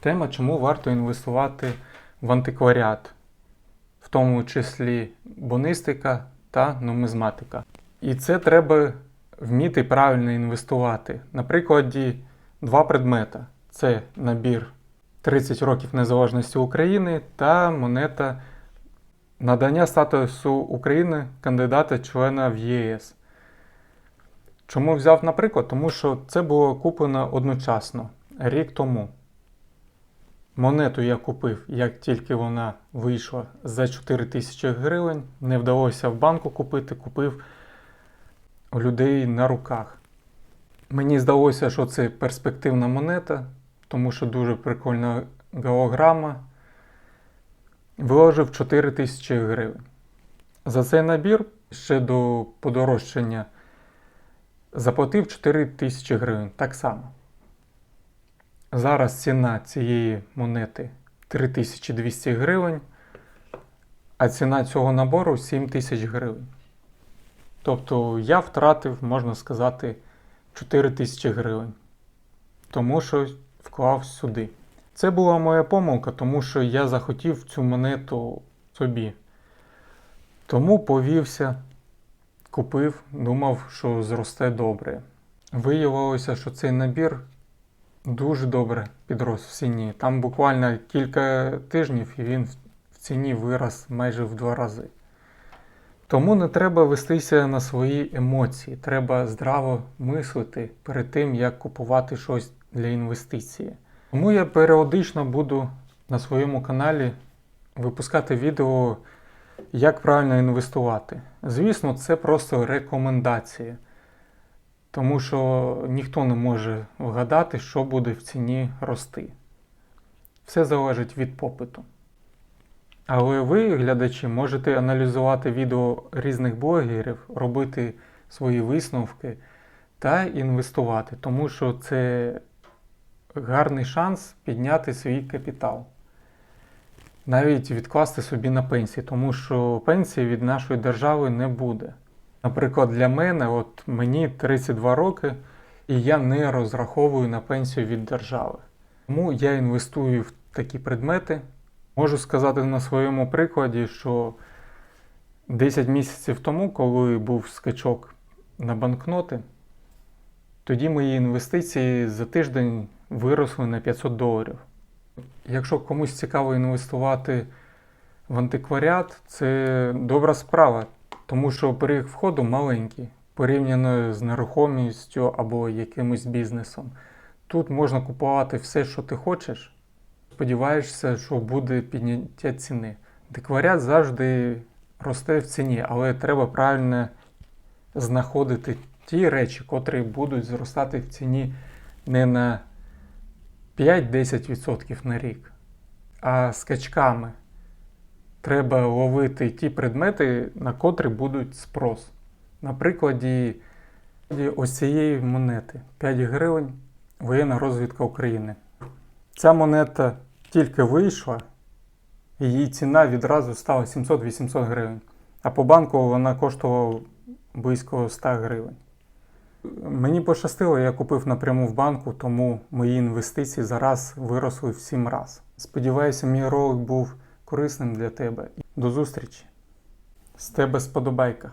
Тема, чому варто інвестувати в антикваріат, в тому числі бонистика та нумизматика. І це треба вміти правильно інвестувати. На прикладі два предмета: це набір 30 років незалежності України та монета надання статусу України кандидата члена в ЄС. Чому взяв наприклад? Тому що це було куплено одночасно рік тому. Монету я купив, як тільки вона вийшла за 4 тисячі гривень. Не вдалося в банку купити, купив людей на руках. Мені здалося, що це перспективна монета, тому що дуже прикольна голограма. Виложив 4 тисячі гривень. За цей набір ще до подорожчання заплатив 4 тисячі гривень. Так само. Зараз ціна цієї монети 3200 гривень, а ціна цього набору 7 тисяч гривень. Тобто я втратив, можна сказати, 4 тисячі гривень. Тому що вклав сюди. Це була моя помилка, тому що я захотів цю монету собі. Тому повівся, купив, думав, що зросте добре. Виявилося, що цей набір дуже добре підрос в ціні. Там буквально кілька тижнів і він в ціні вирос майже в два рази. Тому не треба вестися на свої емоції, треба здраво мислити перед тим, як купувати щось для інвестиції. Тому я періодично буду на своєму каналі випускати відео, як правильно інвестувати. Звісно, це просто рекомендації, тому що ніхто не може вгадати, що буде в ціні рости. Все залежить від попиту. Але ви, глядачі, можете аналізувати відео різних блогерів, робити свої висновки та інвестувати, тому що це гарний шанс підняти свій капітал. Навіть відкласти собі на пенсії, тому що пенсії від нашої держави не буде. Наприклад, для мене, от мені 32 роки, і я не розраховую на пенсію від держави. Тому я інвестую в такі предмети. Можу сказати на своєму прикладі, що 10 місяців тому, коли був скачок на банкноти, тоді мої інвестиції за тиждень виросли на 500 доларів. Якщо комусь цікаво інвестувати в антикваріат, це добра справа, тому що поріг входу маленький, порівняно з нерухомістю або якимось бізнесом. Тут можна купувати все, що ти хочеш. Сподіваєшся, що буде підняття ціни. Антикваріат завжди росте в ціні, але треба правильно знаходити ті речі, котрі будуть зростати в ціні не на 5-10% на рік, а скачками. Треба ловити ті предмети, на котрі будуть спрос. На прикладі ось цієї монети 5 гривень воєнна розвідка України. Ця монета тільки вийшла, її ціна відразу стала 700-800 гривень. А по банку вона коштувала близько 100 гривень. Мені пощастило, я купив напряму в банку, тому мої інвестиції зараз виросли в 7 разів. Сподіваюся, мій ролик був корисним для тебе. До зустрічі! З тебе сподобайка!